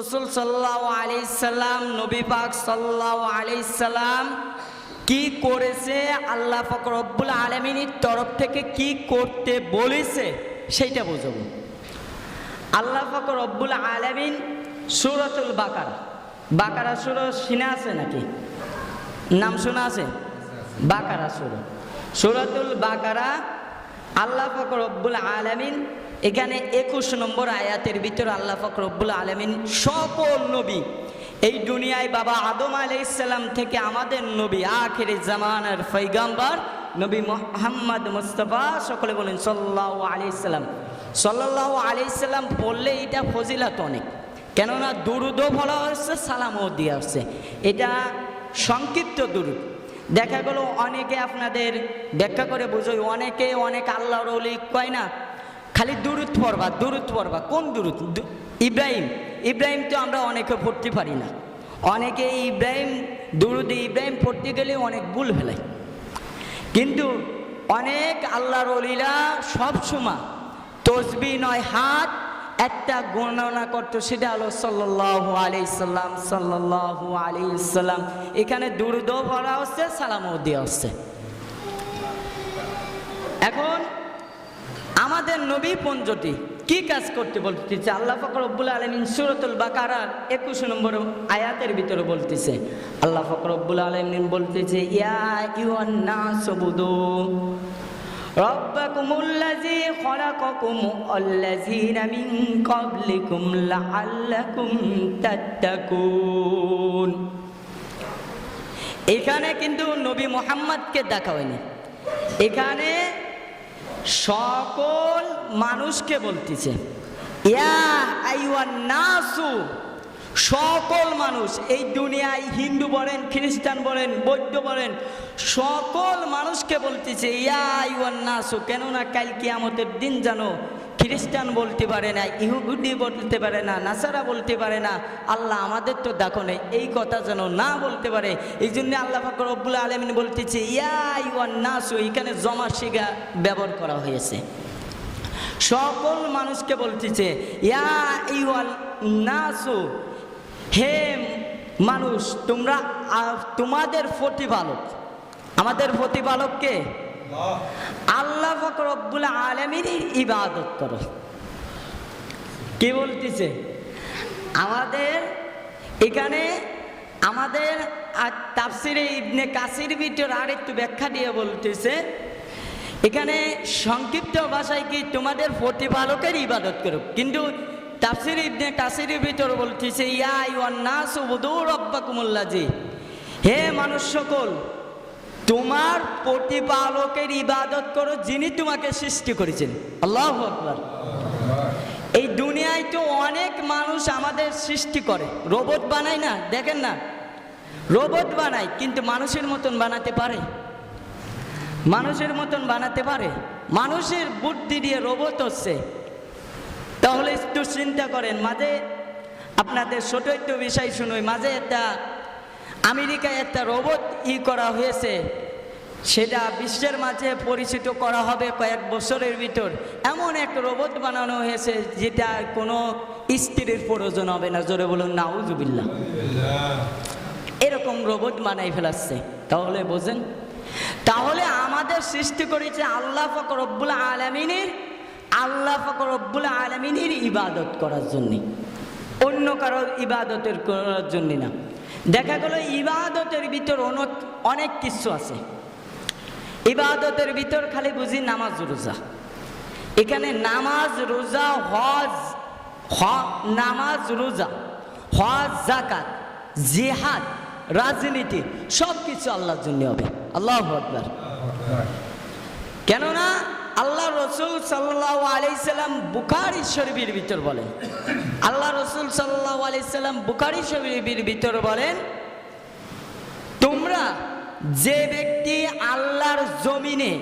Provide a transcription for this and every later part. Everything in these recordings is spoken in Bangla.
রসুল সাল্লাহ আলাইসাল্লাম নবী পাক সাল্লাহ আলাইসাল্লাম কি করেছে? আল্লাহ ফকর রব্বুল আলমিনীর তরফ থেকে কি করতে বলেছে? সেইটা বুঝব। আল্লাহ ফকর রব্বুল আলমিন সুরতুল বাকার, বাকারা সুর শোনা আছে নাকি? নাম শোনা আছে? বাকারা সুর। সুরাতুল বাকারা, আল্লাহ ফকর রব্বুল আলমিন এখানে একুশ নম্বর আয়াতের ভিতর আল্লাহ ফকর রব্বুল আলমিন সকল নবী, এই দুনিয়ায় বাবা আদম আলাইসাল্লাম থেকে আমাদের নবী আখের জামানের ফৈগাম্বার নবী মোহাম্মদ মুস্তফা সকলে বলেন সাল্লাহ আলাইসাল্লাম সাল্লাহ আলাইসাল্লাম পড়লে এটা ফজিলাত অনেক। কেননা দুরুদও বলা হচ্ছে, সালামও দেওয়া হচ্ছে। এটা সংক্ষিপ্ত দুরুদ। দেখা গেল অনেকে আপনাদের ব্যাখ্যা করে বুঝোই, অনেকে অনেক আল্লাহর অলি কয় না খালি দূরত পড়বা দূরত পড়বা। কোন দূরত ইব্রাহিম। ইব্রাহিম তো আমরা অনেকে পড়তে পারি না। অনেকে ইব্রাহিম, দুরুদে ইব্রাহিম পড়তে গেলে অনেক ভুল ফেলাই কিন্তু অনেক আল্লাহর অলিরা সবসময় তসবি নয়, হাত একটা গণনা করতো, সেটা হলো সাল্লাহ আলাইসাল্লাম সাল্লাহ আলাইসাল্লাম এখানে দুরুদ ভরা হচ্ছে, সালামও দেওয়া হচ্ছে। এখন আমাদের নবী পঞ্জটি কি কাজ করতে বলতেছে? আল্লাহ ফকর রব্বুল আলমিন সুরতুল বাকারার একুশ নম্বর আয়াতের ভিতরে বলতেছে, আল্লাহ ফকর রব্বুল আলমিন বলতেছে এখানে কিন্তু নবী মোহাম্মদকে দেখা হয়নি। এখানে সকল মানুষকে বলতেছে নাসু, সকল মানুষ, এই দুনিয়ায় হিন্দু বলেন, খ্রিস্টান বলেন, বৌদ্ধ বলেন, সকল মানুষকে বলতেছে, ইয়া আইওয়ান নাসু, কেননা কাল কিয়ামতের দিন জানো খ্রিস্টান বলতে পারে না, ইহুদি বলতে পারে না, নাসারা বলতে পারে না, আল্লাহ আমাদের তো দেখো নেই, এই কথা যেন না বলতে পারে, এই জন্য আল্লাহ ফাকর রব্বুল আলমিন বলতেছে, ইয়া ইউয়ান নাসু, এখানে জমা শিগা ব্যবহার করা হয়েছে। সকল মানুষকে বলতেছে, ইয়া ইউয়াল নাসু, হে মানুষ, তোমরা তোমাদের প্রতিপালক, আমাদের প্রতিপালককে আল্লাহ ফকর রব্বুল আলমিনই ইবাদত করো। কি বলতেছে? আমাদের এখানে আমাদের আর তাফসিরে ইবনে কাসির ভিতর আর একটু ব্যাখ্যা দিয়ে বলতেছে, এখানে সংক্ষিপ্ত ভাষায় কি তোমাদের প্রতিপালকের ইবাদত করো? কিন্তু তাফসির ইবনে কাসিরের ভিতর বলতেছে, ইয়া ইউয়ান নাস উবুদু রাব্বাকুমুল্লাজি হে মানুষ সকল তোমার প্রতিপালকের ইবাদত করো, যিনি তোমাকে সৃষ্টি করেছেন। আল্লাহ আকবার। এই দুনিয়ায় তো অনেক মানুষ আমাদের সৃষ্টি করে। রোবট বানায় না, দেখেন না? রোবট বানায়, কিন্তু মানুষের মতন বানাতে পারে। মানুষের মতন বানাতে পারে। মানুষের বুদ্ধি দিয়ে রোবট হচ্ছে। তাহলে একটু চিন্তা করেন, মাঝে আপনাদের ছোট একটু বিষয় শুনুই, মাঝে একটা আমেরিকায় একটা রোবট ই করা হয়েছে। সেটা বিশ্বের মাঝে পরিচিত করা হবে কয়েক বছরের ভিতর। এমন এক রোবট বানানো হয়েছে যেটা কোনো স্ত্রীর প্রয়োজন হবে না। জোরে বলুন নাউজুবিল্লা এরকম রোবট বানাই ফেলাচ্ছে। তাহলে বোঝেন। তাহলে আমাদের সৃষ্টি করেছে আল্লাহ ফকর রব্বুল আলমিনের, আল্লাহ ফকর রব্বুল আলমিনের ইবাদত করার জন্যে। অন্য কারোর ইবাদতের করার জন্যে না। দেখা গেল ইবাদতের ভিতর অনেক কিছু আছে। ইবাদতের ভিতর খালি বুঝি নামাজ, রোজা। এখানে নামাজ, রোজা, হজ নামাজ, রোজা, হজ জাকাত জিহাদ, রাজনীতি সব কিছু আল্লাহর জন্য হবে। আল্লাহ কেননা আল্লাহ রসুল সাল্লাহ আলাইসাল্লাম বুখারি শরীফের ভিতর বলেন। আল্লাহ রসুল সাল্লাহ আলাইসাল্লাম বুখারি শরীফের ভিতর বলেন, তোমরা যে ব্যক্তি আল্লাহর জমিনে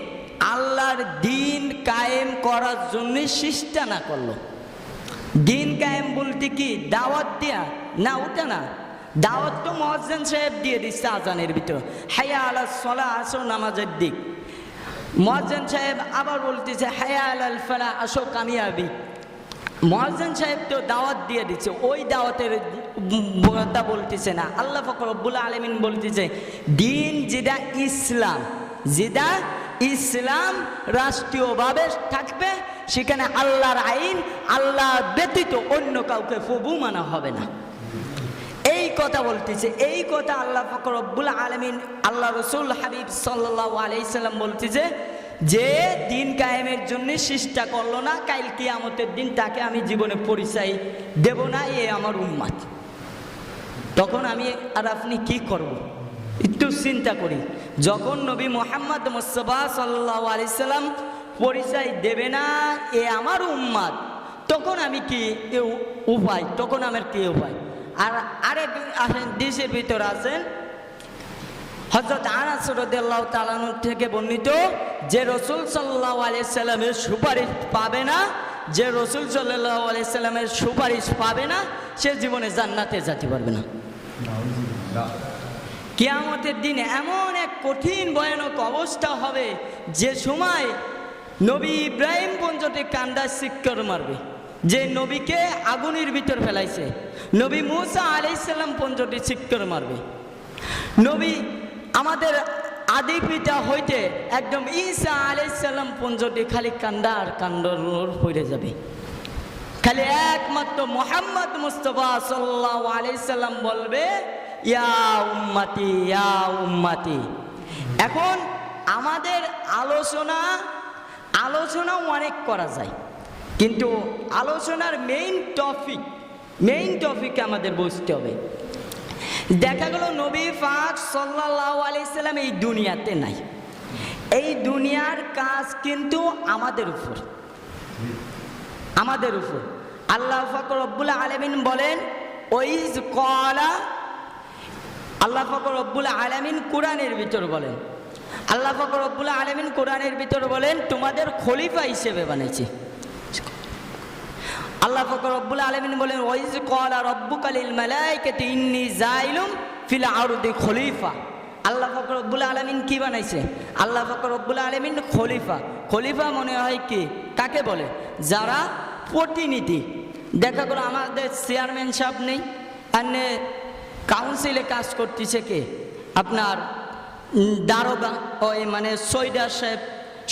আল্লাহর দিন কায়েম করার জন্য চেষ্টা না করল, দিন কায়েম বলতে কি দাওয়াত দেয়া? না, ওটা না। দাওয়াত তো মহাজন সাহেব দিয়ে দিচ্ছে আজানের ভিতর। হায়া আল্লাহ সলা আসো নামাজের দিক। মহাজন সাহেব আবার বলতেছে হায়া আল ফালা, আসো কামিয়াবি। মহাজন সাহেব তো দাওয়াত দিয়ে দিচ্ছে, ওই দাওয়াতের কথা বলতেছে না। আল্লাহ ফকর রব্বুল আলমিন বলতেছে, দিন যেটা ইসলাম যেটা ইসলাম রাষ্ট্রীয়ভাবে থাকবে, সেখানে আল্লাহর আইন আল্লাহ ব্যতীত অন্য কাউকে প্রভু মানা হবে না। কথা বলতেছে। এই কথা আল্লাহ ফকর রব্বুল আলমিন আল্লাহ রসুল হাবিব সাল্লাহ আলাইসাল্লাম বলতেছে যে, দিন কায়েমের জন্য চেষ্টা করল না কাইল কিয়ামতের দিন তাকে আমি জীবনে পরিচয় দেব না, এ আমার উন্মাদ তখন আমি, আর আপনি কি করব। একটু চিন্তা করি। যখন নবী মোহাম্মদ মোস্তফা সাল্লাহ আলাইসাল্লাম পরিচয় দেবে না, এ আমার উম্মাদ তখন আমি কি উপায়? তখন আমার কি উপায়? আর আরেক দেশের ভিতর আছেন হজরত আনাস রদিয়াল্লাহ তালানু থেকে বর্ণিত, যে রসুল সাল্লাহ আলিয়াল্লামের সুপারিশ পাবে না, যে রসুল সাল্লাহ আলিয়াল্লামের সুপারিশ পাবে না, সে জীবনে জান্নাতে যেতে পারবে না। কিয়ামতের দিনে এমন এক কঠিন, ভয়ানক অবস্থা হবে, যে সময় নবী ইব্রাহিম পঞ্চতে কান্দা শিক্ষর মারবে। যে নবীকে আগুনের ভিতর ফেলাইছে। নবী মুসা আলাইসাল্লাম পঞ্চটি শিক্ষর মারবে। নবী আমাদের আদি পিতা হইতে একদম ঈসা আলাইসাল্লাম পঞ্চটি খালি কান্দর হয়ে যাবে। খালি একমাত্র মোহাম্মদ মুস্তফা সাল্লাহ আলাইসাল্লাম বলবে, ইয়া উম্মাতি ইয়া উম্মাতি। এখন আমাদের আলোচনা, আলোচনাও অনেক করা যায়। কিন্তু আলোচনার মেইন টপিক মেইন টপিক আমাদের বুঝতে হবে। দেখা গেল নবী পাক সাল্লাহ আলাইসাল্লাম এই দুনিয়াতে নাই। এই দুনিয়ার কাজ কিন্তু আমাদের উপর। আমাদের উপর। আল্লাহ ফকর রব্বুল আলমিন বলেন, ওইজ কলা আল্লাহ ফকর রব্বুল আলমিন কোরআনের ভিতর বলেন। আল্লাহ ফকর রব্বুল আলমিন কোরআনের ভিতর বলেন, তোমাদের খলিফা হিসেবে বানিয়েছি আল্লাহ ফকর রব্বুল আলমিন বলেন ওইজ কলা রব্বু কালিল মালাইকাতি ইন্নি জাইলুম ফিল আরদি খলিফা। আল্লাহ ফকর রব্বুল আলমিন কি বানাইছে? আল্লাহ ফকর রব্বুল আলমিন খলিফা। খলিফা মনে হয় কি? কাকে বলে? যারা প্রতিনিধি। দেখা করো আমাদের চেয়ারম্যান সাহেব নেই আর কাউন্সিলে কাজ করতেছে কে? আপনার দারোগা ওই মানে সৈদার সাহেব।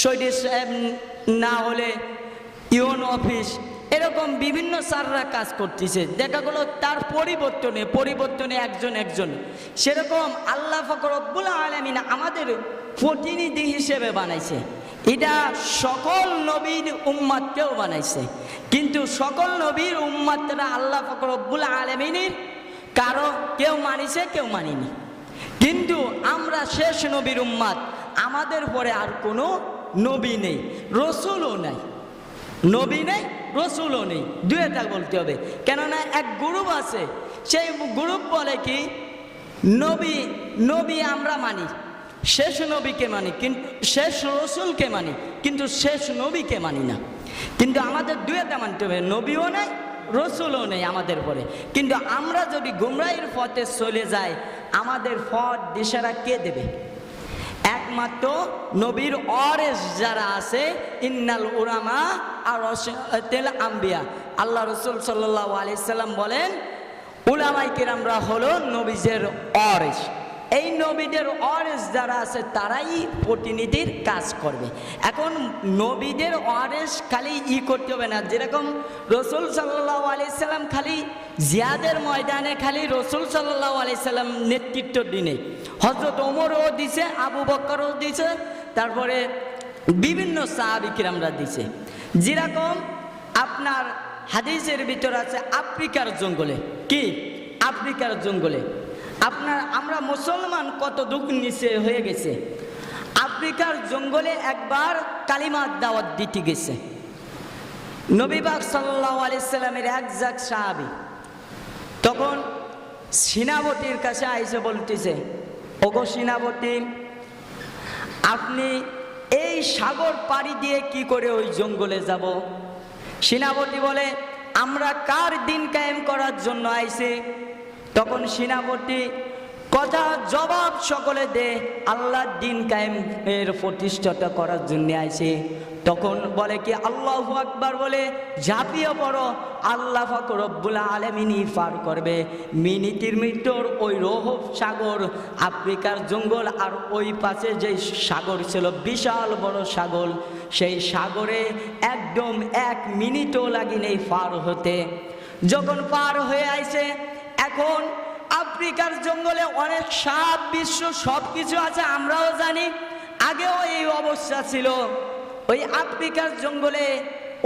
সৈদের সাহেব না হলে ইউন অফিস এরকম বিভিন্ন স্যাররা কাজ করতেছে। দেখা গেলো তার পরিবর্তনে পরিবর্তনে একজন একজন। সেরকম আল্লাহ ফকর রব্বুল আলমিন আমাদের প্রতিনিধি হিসেবে বানাইছে। এটা সকল নবীর উম্মাদকেও বানাইছে। কিন্তু সকল নবীর উম্মাদরা আল্লাহ ফকর রব্বুল আলমিনের কারও কেউ মানিছে, কেউ মানিনি। কিন্তু আমরা শেষ নবীর উম্মাদ, আমাদের পরে আর কোনো নবী নেই, রসুলও নাই। নবী নেই, রসুলও নেই। দুয়েটা বলতে হবে। কেননা এক গ্রুপ আছে। সেই গ্রুপ বলে কি, নবী নবী আমরা মানি, শেষ নবীকে মানি কিন্তু শেষ রসুলকে মানি, কিন্তু শেষ নবীকে মানি না। কিন্তু আমাদের দুয়েটা মানতে হবে, নবীও নেই, রসুলও নেই আমাদের পরে। কিন্তু আমরা যদি গুমরাইয়ের পথে চলে যাই, আমাদের পথ, দিশারা কে দেবে? একমাত্র নবীর অরেস যারা আছে, ইন্নাল উরামা আর তেল আম্বিয়া। আল্লাহ রসুল সাল্লাহ আলিয়াল্লাম বলেন উলামাই কিরামরা হলো নবীজের অরেস এই নবীদের অরেস যারা আছে, তারাই প্রতিনিধির কাজ করবে। এখন নবীদের অরেস খালি ই করতে হবে না। যেরকম রসুল সাল্লাহ আলিয়াল্লাম খালি জিয়াদের ময়দানে খালি রসুল সাল্লাহ আলিয়াল্লাম নেতৃত্ব দিনে। হজরত ওমরও দিছে, আবু বক্করও দিছে, তারপরে বিভিন্ন সাহাবিকিরামরা দিছে। যেরকম আপনার হাদিসের ভিতর আছে আফ্রিকার জঙ্গলে। কি? আফ্রিকার জঙ্গলে। আপনার আমরা মুসলমান কত দুঃখ নিচে হয়ে গেছে। আফ্রিকার জঙ্গলে একবার কালিমার দাওয়াত দিতে গেছে। নবীবাগ সাল্লাহ আলিয়াল্লামের এক জাক সাহাবি তখন সিনাবতীর কাছে আইসে বলতেছে, ওগো সিনাবতী আপনি এই সাগর পাড়ি দিয়ে কি করে ওই জঙ্গলে যাব? সেনাপতি বলে, আমরা কার দিন কায়েম করার জন্য আইছে? তখন সেনাপতি কথা জবাব সকলে দে আল্লাহ দিন কায়েম এর প্রতিষ্ঠাটা করার জন্য আইছে। তখন বলে কি, আল্লাহ আকবার বলে ঝাঁপিয়ে পড়ো, আল্লাহ ফাক রব্বুল আলমিনই পার করবে। মিনিটির মৃত্যুর ওই রোহব সাগর, আফ্রিকার জঙ্গল, আর ওই পাশে যে সাগর ছিল, বিশাল বড় সাগর, সেই সাগরে একদম এক মিনিটও লাগি নেই পার হতে। যখন পার হয়ে আইছে, এখন আফ্রিকার জঙ্গলে অনেক সাপ, বিশ্ব সব কিছু আছে, আমরাও জানি। আগেও এই অবস্থা ছিল। ওই আফ্রিকার জঙ্গলে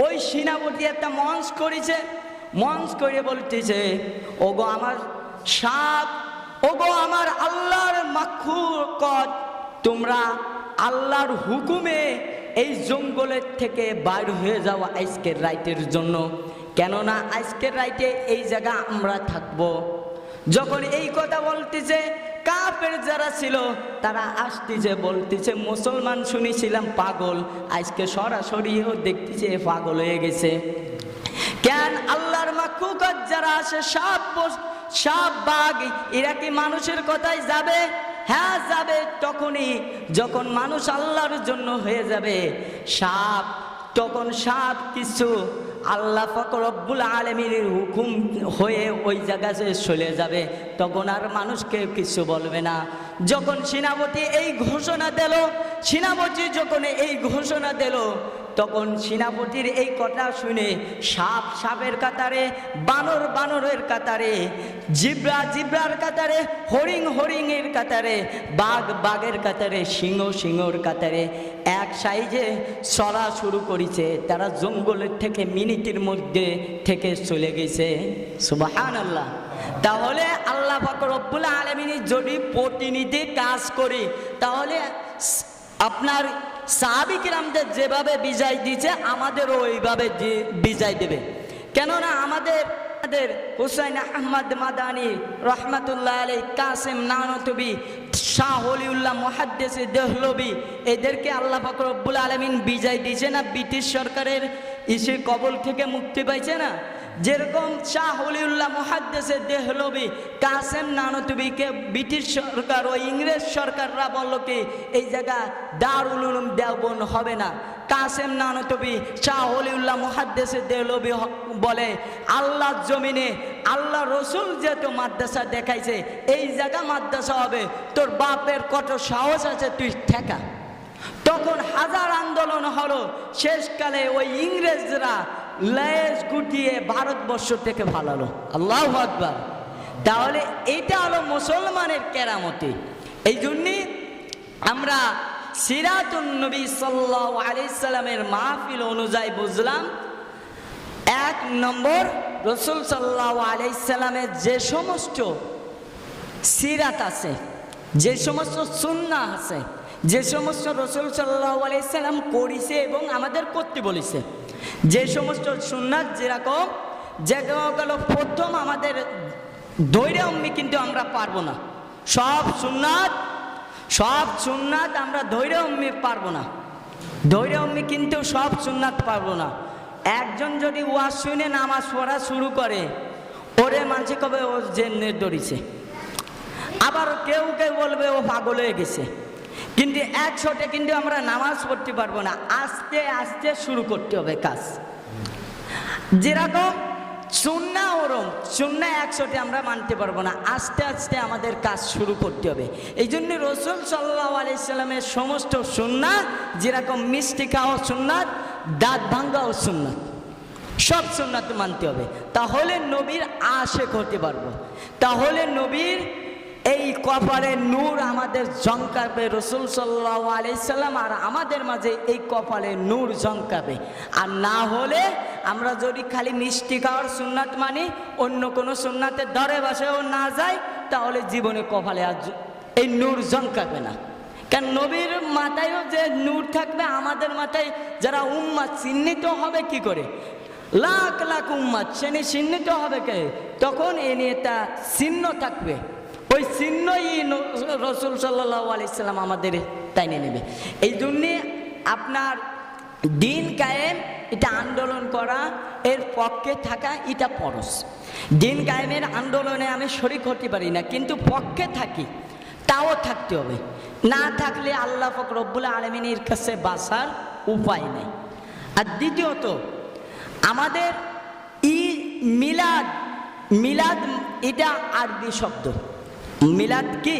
ওই সেনাপতি একটা মঞ্চ করেছে। মঞ্চ করে বলতেছে, ওগো আমার সাপ, ওগো আমার আল্লাহর মাক্ষুকত তোমরা আল্লাহর হুকুমে এই জঙ্গলের থেকে বাইর হয়ে যাওয়া আজকের রাইটের জন্য। কেননা আজকের রাইটে এই জায়গা আমরা থাকব। যখন এই কথা বলতেছে কাপের যারা ছিল, তারা আসতেছে, বলতেছে, মুসলমান শুনেছিলাম পাগল। আজকে সরাসরিও দেখতেছে পাগল হয়ে গেছে। কেন? আল্লাহর মাকুকত যারা আসে সব সব বাঘ, এরা কি মানুষের কথাই যাবে? হ্যাঁ যাবে তখনই। যখন মানুষ আল্লাহর জন্য হয়ে যাবে, সাপ, তখন সাপ কিছু আল্লাহ ফকর রব্বুল আলমীর হুকুম হয়ে ওই জায়গায় চলে যাবে, তখন আর মানুষকে কিছু বলবে না। যখন সেনাপতি এই ঘোষণা দিল, সেনাপতি যখন এই ঘোষণা দিল, তখন সেনাপতির এই কথা শুনে সাপ সাপের কাতারে, বানর বানরের কাতারে, জিব্রা জিব্রার কাতারে হরিং হরিংয়ের কাতারে, বাঘ বাঘের কাতারে, সিংহ সিংহর কাতারে সাইজে চলা শুরু করেছে, তারা জঙ্গলের থেকে মিনিটের মধ্যে থেকে চলে গেছে। সুবাহান আল্লাহ তাহলে আল্লাহ ফাকর রব্বুল আলমিনী যদি প্রতিনিধি কাজ করি, তাহলে আপনার সাহাবিকিরামদের যেভাবে বিজয় দিয়েছে, আমাদেরও ওইভাবে বিজয় দেবে। কেননা আমাদের আমাদের হুসাইন আহমদ মাদানি রহমতুল্লাহ আলী কাসেম নানতবি, শাহ হলিউল্লাহ মহাদ্দেশ দেহলবি, এদেরকে আল্লাহ ফকরবুল আলমিন বিজয় দিয়েছে না ব্রিটিশ সরকারের ইসে কবল থেকে মুক্তি পাইছে না? যেরকম শাহ হলিউল্লাহ মহাদ্দেসে দেহলবি, কাসেম নানতুবিকে ব্রিটিশ সরকার ও ইংরেজ সরকাররা বলল কি, এই জায়গা দারুল উলুম দেওবন হবে না। কাসেম নানতবি শাহ হলিউল্লাহ মহাদ্দেসে দেহলবি বলে, আল্লাহর জমিনে আল্লাহ রসুল যেহেতু মাদ্রাসা দেখাইছে, এই জায়গা মাদ্রাসা হবে, তোর বাপের কত সাহস আছে, তুই ঠেকা। তখন হাজার আন্দোলন হলো। শেষকালে ওই ইংরেজরা লেজ গুটিয়ে ভারতবর্ষ থেকে ভালালো আল্লাহ আকবার। তাহলে এটা হলো মুসলমানের কেরামতি। এই জন্যে আমরা সিরাতুন নবী সাল্লাহ আলাইসাল্লামের মাহফিল অনুযায়ী বুঝলাম, এক নম্বর রসুল সাল্লাহ আলাইসাল্লামের যে সমস্ত সিরাত আছে, যে সমস্ত সুন্না আছে, যে সমস্ত রসুল সাল্লাহ আলাইসাল্লাম করিছে এবং আমাদের করতে বলেছে যে সমস্ত সুন্নাত যেরকম, যে গেল প্রথম আমাদের ধৈর্য অম্মি কিন্তু আমরা পারব না। সব সুন্নাত সব সুন্নাত আমরা ধৈর্য অম্মি পারব না। ধৈর্য অম্মি কিন্তু সব সুন্নাত পারব না। একজন যদি ওয়াজ শুনে নামাজ পড়া শুরু করে, ওরে মানসিক কবে ও জেনে দড়িছে। আবার কেউ কেউ বলবে ও পাগল হয়ে গেছে। কিন্তু একশোটে কিন্তু আমরা নামাজ পড়তে পারব না। আস্তে আস্তে শুরু করতে হবে কাজ। যেরকম সুন্না ওরম, সুন্না একশোটে আমরা মানতে পারব না। আস্তে আস্তে আমাদের কাজ শুরু করতে হবে। এই জন্য রসুল সাল্লাহ আলাইসাল্লামের সমস্ত সুন্না, যেরকম মিষ্টি খাওয়া সুন্নাত দাঁত ভাঙ্গাও সুন্নাত, সব সুন্নাত মানতে হবে। তাহলে নবীর আশেক হতে পারব। তাহলে নবীর এই কপালে নূর আমাদের জঙ্কাবে রসুল সাল্লাহ আলাইসাল্লাম আর আমাদের মাঝে এই কপালে নূর জঙ্কাবে আর না হলে আমরা যদি খালি মিষ্টি খাওয়ার সুন্নাত মানি, অন্য কোনো সুন্নাতের দরে বাসায়ও না যাই, তাহলে জীবনে কপালে আর এই নূর জঙ্কাবে না। কারণ নবীর মাথায়ও যে নূর থাকবে, আমাদের মাথায় যারা উম্মা চিহ্নিত হবে কি করে? লাখ লাখ উম্মাদ, সেনে চিহ্নিত হবে কে? তখন এ নিয়ে তা চিহ্ন থাকবে। ওই চিহ্নই রসুল সাল্লাহ আলাইসাল্লাম আমাদের তাইনে নেবে। এই জন্যে আপনার দিন কায়েম, এটা আন্দোলন করা, এর পক্ষে থাকা, এটা পরশ দিন কায়েমের আন্দোলনে আমি শরিক হতে পারি না, কিন্তু পক্ষে থাকি, তাও থাকতে হবে। না থাকলে আল্লাহ ফক রব্বুল আলমিনের কাছে বাসার উপায় নেই। আর দ্বিতীয়ত, আমাদের ই মিলাদ মিলাদ, এটা আরবি শব্দ। মিলাদ কি?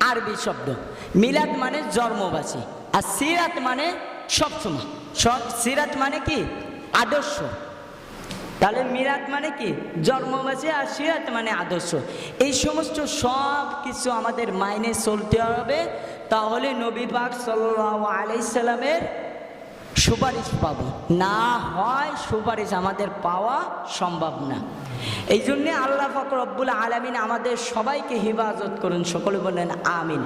আরবি শব্দ। মিলাদ মানে জন্মবাসী আর সিরাত মানে সবসময়। সব সিরাত মানে কি? আদর্শ। তাহলে মিরাত মানে কি? জন্মবাসী আর সিরাত মানে আদর্শ। এই সমস্ত সব কিছু আমাদের মাইনে চলতে হবে। তাহলে নবী পাক সাল্লাল্লাহু আলাইহি সাল্লামের সুপারিশ পাবো না হয় সুপারিশ আমাদের পাওয়া সম্ভব না এই জন্যে আল্লাহ ফকর রব্বুল আলমিন আমাদের সবাইকে হেফাজত করুন সকলে বলেন আমিন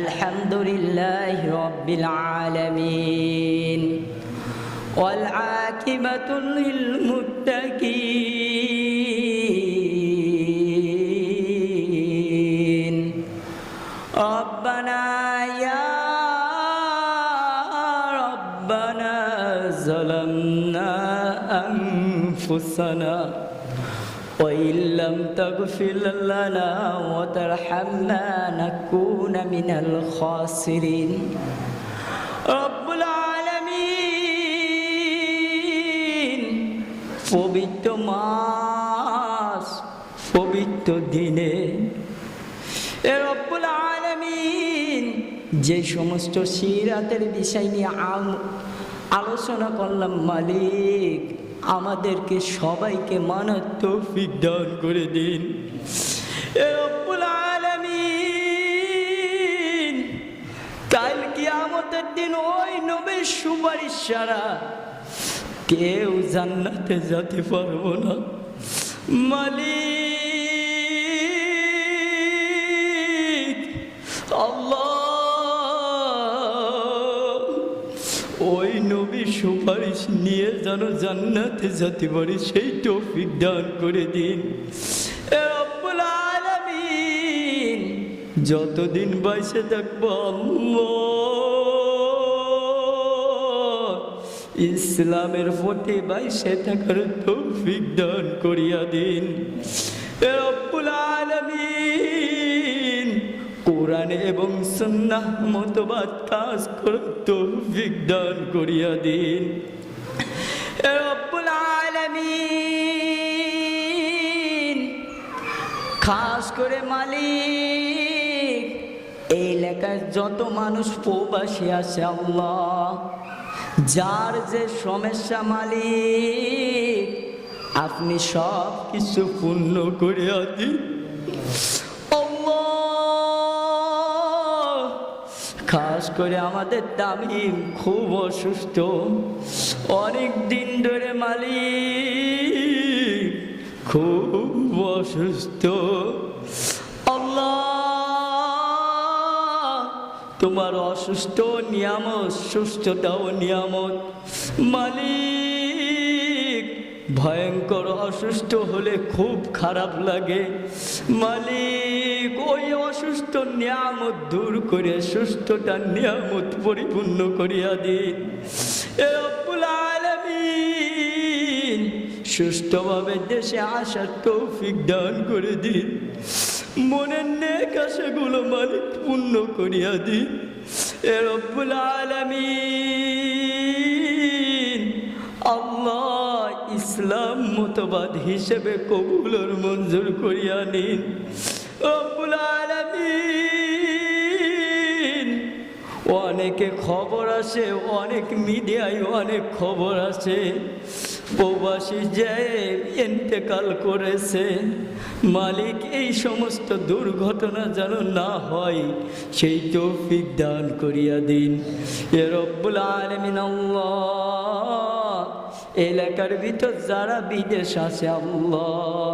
আলহামদুলিল্লাহ রব্বিল আলামিন والعاقبة للمتقين أنفسنا وإن لم تغفر لنا وترحمنا نكون من الخاسرين رب العالمين পবিত্র মাস পবিত্র দিনে এ রব্বুল আলামিন যে সমস্ত সিরাতের বিষয় নিয়ে আম- আলোচনা করলাম মালিক আমাদেরকে সবাইকে মানার তৌফিক দান করে দিন। কাল কিয়ামতের দিন ওই নবীর সুপারিশ ছাড়া কেউ জান্নাতে যেতে পারব না। মালিক, আল্লাহ সুপারিশ নিয়ে যেন জান্নাতে যেতে পারি, সেই তৌফিক দান করে দিন। যতদিন বাইসে থাকব ইসলামের প্রতি বাইসে থাকার তৌফিক দান করিয়া দিন। রব্বুল আলামিন কোরআন এবং সুন্নাহ মতবাদ কাজ করে তৌফিক দান করিয়া দিন। খাস করে মালিক এই এলাকায় যত মানুষ প্রবাসী আছে আল্লাহ, যার যে সমস্যা মালিক, আপনি সব কিছু পূর্ণ করে দিন। খাস করে আমাদের তামিম খুব অসুস্থ। অনেক দিন ধরে মালিক খুব অসুস্থ। আল্লাহ, তোমার অসুস্থ নিয়ামত, সুস্থতাও নিয়ামত। মালিক, ভয়ঙ্কর অসুস্থ হলে খুব খারাপ লাগে। মালিক ওই অসুস্থ নিয়ামত দূর করে সুস্থতার নিয়ামত পরিপূর্ণ করিয়া দিন সুস্থভাবে দেশে আসার তৌফিক দান করে দিন মনের নেক মালিক পূর্ণ করিয়া দিন এ রব্বুল আল্লাহ ইসলাম মতবাদ হিসেবে কবুলর মঞ্জুর করিয়া নিন। রব্বুল আলামিন। অনেকে খবর আসে, অনেক মিডিয়ায় অনেক খবর আসে। প্রবাসী যে ইন্তেকাল করেছে, মালিক এই সমস্ত দুর্ঘটনা যেন না হয়, সেই তৌফিক দান করিয়া দিন। এ রব্বুল আলমিন এলাকার ভিতর যারা বিদেশ আছে আল্লাহ,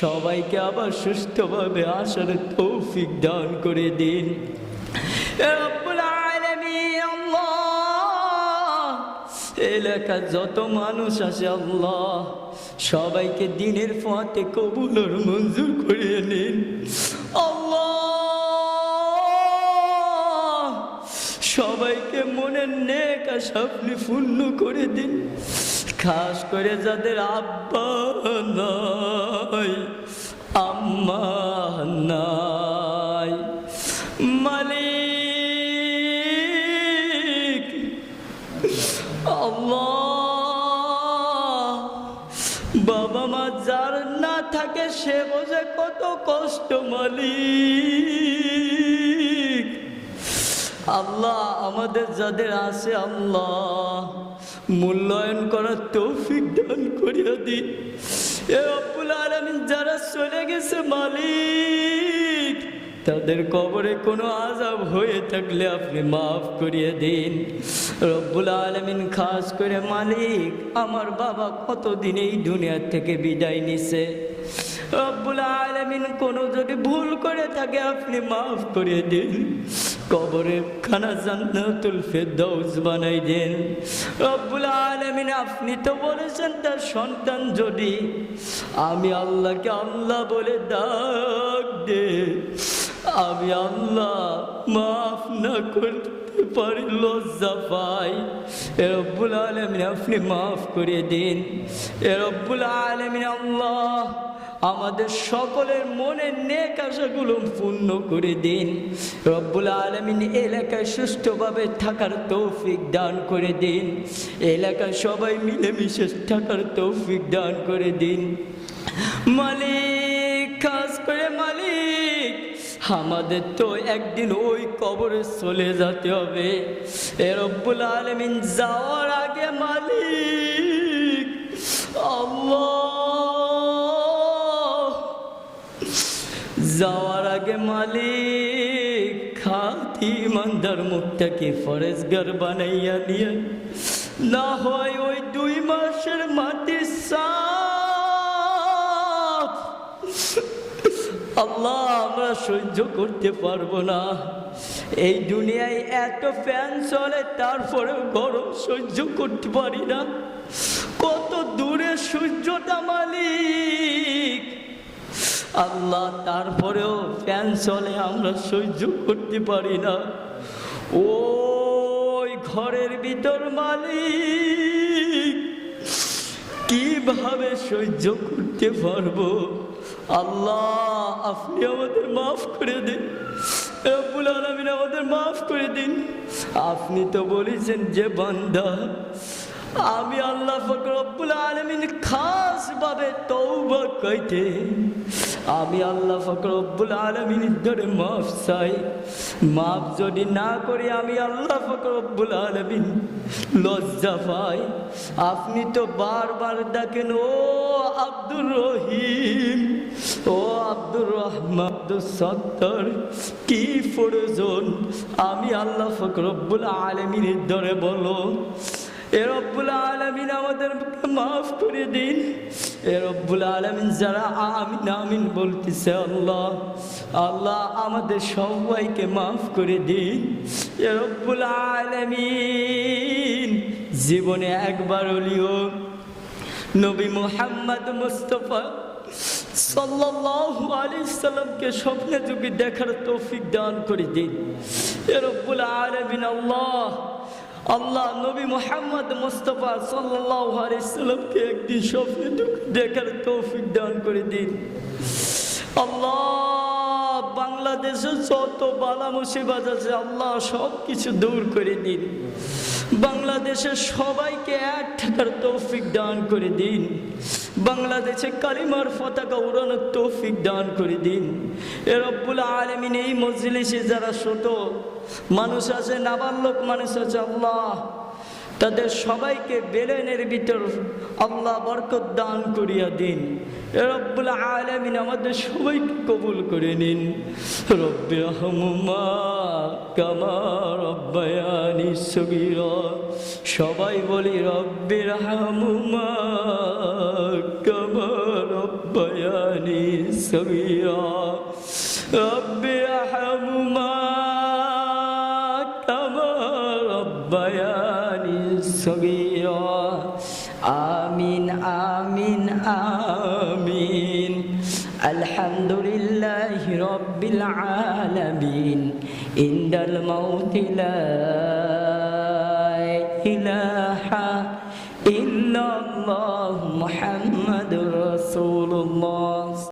সবাইকে আবার সুস্থভাবে আসার তৌফিক দান করে দিন। এলাকার যত মানুষ আছে আল্লাহ, সবাইকে দিনের পথে কবুলর মঞ্জুর করিয়ে নিন। সবাইকে মনের নেক আশা আপনি পূর্ণ করে দিন। খাস করে যাদের আব্বা নাই, আম্মা নাই, মালিক বাবা মা যার না থাকে সে বোঝে কত কষ্ট মালিক। আল্লাহ, আমাদের যাদের আছে আল্লাহ, মূল্যায়ন করার তৌফিক দান করিয়া দিন এ রব্বুল আলামিন, যারা চলে গেছে মালিক, তাদের কবরে কোনো আজাব হয়ে থাকলে আপনি মাফ করিয়ে দিন। রব্বুল আলমিন, খাস করে মালিক, আমার বাবা কতদিন এই দুনিয়ার থেকে বিদায় নিছে? রব্বুল আলমিন কোনো যদি ভুল করে থাকে, আপনি মাফ করে দিন। কবরে খানা জান্নাতুল ফেরদৌস বানাই দেন। রব্বুল আলমিন, আপনি তো বলেছেন তার সন্তান যদি আমি আল্লাহকে আল্লাহ বলে ডাক দে, আমি আল্লাহ মাফ না করতে পারি, লজ্জা পাই। এ রব্বুল আলমিন, আপনি মাফ করে দিন। এ রব্বুল আলমিন, আল্লাহ আমাদের সকলের মনের নেক আশাগুলো পূর্ণ করে দিন। রব্বুল আলমিন এলাকায় সুষ্ঠুভাবে থাকার তৌফিক দান করে দিন। এলাকায় সবাই মিলেমিশে থাকার তৌফিক দান করে দিন। মালিক, খাস করে মালিক, আমাদের তো একদিন ওই কবরে চলে যেতে হবে। এ রব্বুল আলমিন যাওয়ার আগে মালিক, আল্লাহ যাওয়ার আগে মালিক খাতি ইমানদার মুখটাকে ফরেজগার বানাইয়া দিয়ে না হয় ওই দুই মাসের সাপ আল্লাহ, আমরা সহ্য করতে পারব না। এই দুনিয়ায় এত ফ্যান চলে তারপরে গরম সহ্য করতে পারি না। কত দূরে সূর্যটা মালিক আল্লাহ, তারপরেও ফ্যান চলে আমরা সহ্য করতে পারি না। ওই ঘরের ভিতর মালিক, কীভাবে সহ্য করতে পারব? আল্লাহ, আপনি আমাদের মাফ করে দিন। রব্বুল আলমিন, আমাদের মাফ করে দিন। আপনি তো বলেছেন যে বান্দা, আমি আল্লাহ ফকরব্বুল আলমিন ভাবে তৌবা কইতে আমি আল্লাহ ফকরব্বুল আলমিনের ধরে মাফ চাই। মাফ যদি না করি আমি আল্লাহ ফকরব্বুল আলমিন লজ্জা পাই। আপনি তো বারবার দেখেন, ও আব্দুর রহিম, ও আব্দুর রহমান আব্দুল সত্তর কি প্রয়োজন? আমি আল্লাহ ফকরব্বুল আলমিনের ধরে বলো এ রব্বুল আলমিন আমাদেরকে মাফ করে দিন। এ রব্বুল আলমিন যারা আমিন আমিন বলতেছে, আল্লাহ আল্লাহ আমাদের সবাইকে মাফ করে দিন। এ রব্বুল আলমিন জীবনে একবার হলিও নবী মোহাম্মদ মুস্তফা সাল্লাল্লাহু সাল্লামকে স্বপ্নে যুগে দেখার তৌফিক দান করে দিন। এ রব্বুল আলামিন আল্লাহ আল্লাহ নবী মোহাম্মদ মুস্তফা সাল্লামকে একদিন স্বপ্নে দেখার তৌফিক দান করে দিন। আল্লাহ বাংলাদেশে যত বালা মুসিবাজ আছে, আল্লাহ সব কিছু দূর করে দিন। বাংলাদেশের সবাইকে এক থাকার তৌফিক দান করে দিন। বাংলাদেশে কালিমার পতাকা উড়ানোর তৌফিক দান করে দিন। এ আলমিন এই মজলিসে যারা ছোট, মানুষ আছে, নাবালক মানুষ আছে, আল্লাহ তাদের সবাইকে বেলেনের ভিতর আল্লাহ বরকত দান করিয়া দিন। রব্বুল আলমিন আমাদের সবাইকে কবুল করে নিন। রব্বি রহমুমা কামা রব্বায়ানি সগীরা। সবাই বলি রব্বি রহমুমা কামা রব্বায়ানি সগীরা। রব্বি রহমুমা صغيرة. آمين آمين آمين. الحمد لله رب العالمين. عند الموت لا إله إلا الله محمد رسول الله.